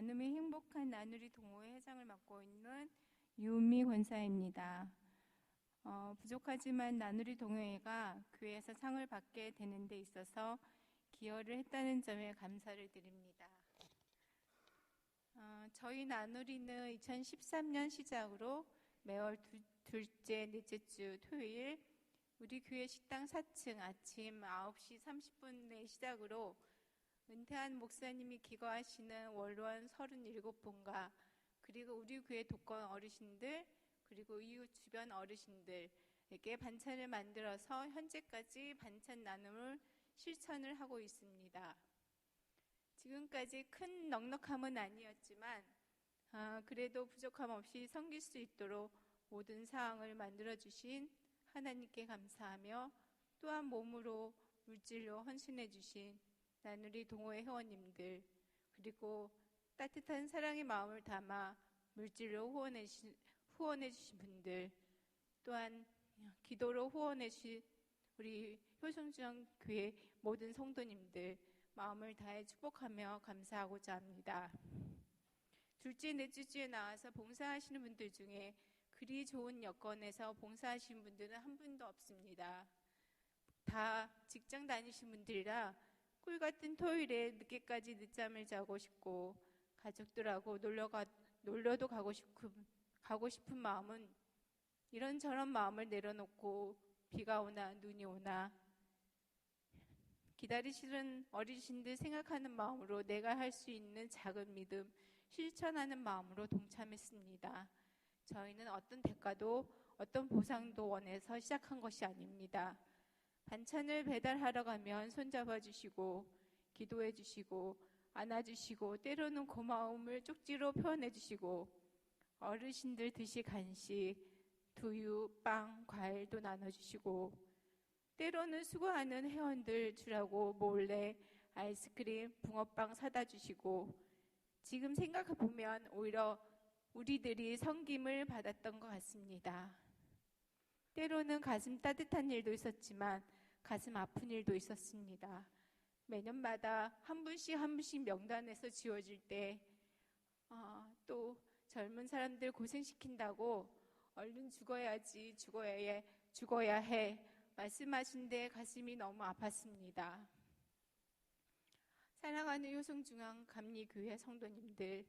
나눔이 행복한 나누리 동호회 회장을 맡고 있는 유미 권사입니다. 어, 부족하지만 나누리 동호회가 교회에서 상을 받게 되는 데 있어서 기여를 했다는 점에 감사를 드립니다. 어, 저희 나누리는 2013년 시작으로 매월 두, 둘째, 넷째 주 토요일 우리 교회 식당 4층 아침 9시 30분에 시작으로 은퇴한 목사님이 기거하시는 원로원 37분과 그리고 우리 교회 독건 어르신들 그리고 이웃 주변 어르신들에게 반찬을 만들어서 현재까지 반찬 나눔을 실천을 하고 있습니다. 지금까지 큰 넉넉함은 아니었지만 아, 그래도 부족함 없이 섬길 수 있도록 모든 사항을 만들어 주신 하나님께 감사하며 또한 몸으로 물질로 헌신해 주신 나누리 동호회 회원님들 그리고 따뜻한 사랑의 마음을 담아 물질로 후원해 주신, 후원해 주신 분들 또한 기도로 후원해 주신 우리 효성중 교회 모든 성도님들 마음을 다해 축복하며 감사하고자 합니다. 둘째, 넷째 주에 나와서 봉사하시는 분들 중에 그리 좋은 여건에서 봉사하시는 분들은 한 분도 없습니다. 다 직장 다니신 분들이라 꿀 같은 토요일에 늦게까지 늦잠을 자고 싶고 가족들하고 놀러 가 놀러도 가고 싶은 가고 싶은 마음은 이런저런 마음을 내려놓고 비가 오나 눈이 오나 기다리시는 어르신들 생각하는 마음으로 내가 할 수 있는 작은 믿음 실천하는 마음으로 동참했습니다. 저희는 어떤 대가도 어떤 보상도 원해서 시작한 것이 아닙니다. 반찬을 배달하러 가면 손잡아 주시고 기도해 주시고 안아 주시고 때로는 고마움을 쪽지로 표현해 주시고 어르신들 드시 간식 두유, 빵, 과일도 나눠 주시고 때로는 수고하는 회원들 주라고 몰래 아이스크림, 붕어빵 사다 주시고 지금 생각해 보면 오히려 우리들이 섬김을 받았던 것 같습니다. 때로는 가슴 따뜻한 일도 있었지만 가슴 아픈 일도 있었습니다. 매년마다 한 분씩 한 분씩 명단에서 지워질 때, 어, 또 젊은 사람들 고생시킨다고 얼른 죽어야지, 죽어야 해, 죽어야 해. 말씀하신데 가슴이 너무 아팠습니다. 사랑하는 효성중앙 감리교회 성도님들,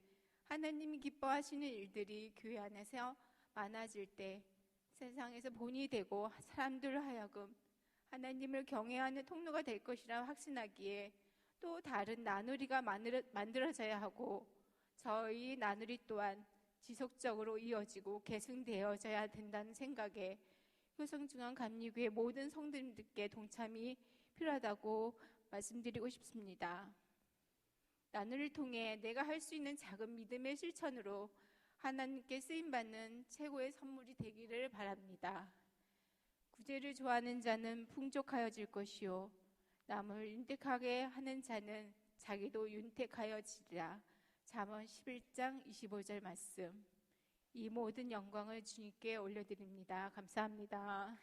하나님이 기뻐하시는 일들이 교회 안에서 많아질 때 세상에서 본이 되고 사람들 하여금 하나님을 경외하는 통로가 될 것이라 확신하기에 또 다른 나누리가 만들어져야 하고 저희 나누리 또한 지속적으로 이어지고 계승되어져야 된다는 생각에 효성중앙 감리교회 모든 성도님들께 동참이 필요하다고 말씀드리고 싶습니다. 나누를 통해 내가 할 수 있는 작은 믿음의 실천으로 하나님께 쓰임받는 최고의 선물이 되기를 바랍니다. 구제를 좋아하는 자는 풍족하여질 것이요. 남을 윤택하게 하는 자는 자기도 윤택하여지리라. 잠언 11장 25절 말씀. 이 모든 영광을 주님께 올려드립니다. 감사합니다.